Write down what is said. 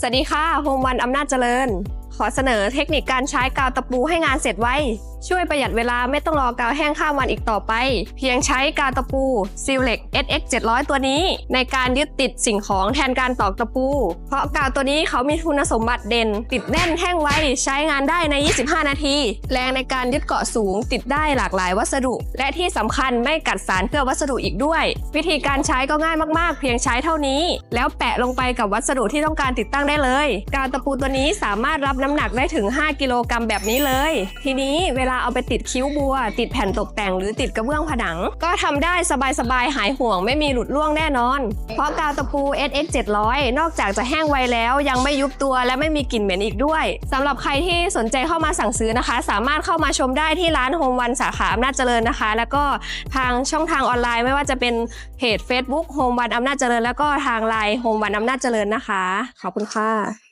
สวัสดีค่ะโฮมวันอำนาจเจริญ ขอเสนอเทคนิคการใช้กาวตะปูให้งานเสร็จไวช่วยประหยัดเวลาไม่ต้องรอกาวแห้งข้ามวันอีกต่อไป เพียงใช้กาวตะปู s i l e c SX 700 ตัวนี้ ในการยึดติดสิ่งของแทนการตอกตะปู เพราะกาวตัวนี้เขามีคุณสมบัติเด่น ติดแน่นแห้งไวใช้งานได้ใน 25 นาที แรงในการยึดเกาะสูง ติดได้หลากหลายวัสดุ และที่สำคัญไม่กัดสารเคลือบวัสดุอีกด้วย วิธีการใช้ก็ง่ายมากๆ เพียงใช้เท่านี้ แล้วแปะลงไปกับวัสดุที่ต้องการติดตั้งได้เลย กาวตะปูตัวนี้สามารถรับน้ำหนักได้ถึง 5 กิโลกรัมแบบนี้เลย ทีนี้เวลาเอาไปติดคิ้วบัว ติดแผ่นตกแต่งหรือติดกระเบื้องผนัง ก็ทำได้สบายๆหายห่วงไม่มีหลุดร่วงแน่นอน เพราะกาวตะปู SX 700นอกจากจะแห้งไวแล้ว ยังไม่ยุบตัวและไม่มีกลิ่นเหม็นอีกด้วยสำหรับใครที่สนใจเข้ามาสั่งซื้อนะคะ สามารถเข้ามาชมได้ที่ร้านโฮมวันสาขาอำนาจเจริญนะคะ แล้วก็ทางช่องทางออนไลน์ไม่ว่าจะเป็นเพจ Facebook โฮมวันอำนาจเจริญ แล้วก็ทางไลน์โฮมวันอำนาจเจริญนะคะขอบคุณค่ะ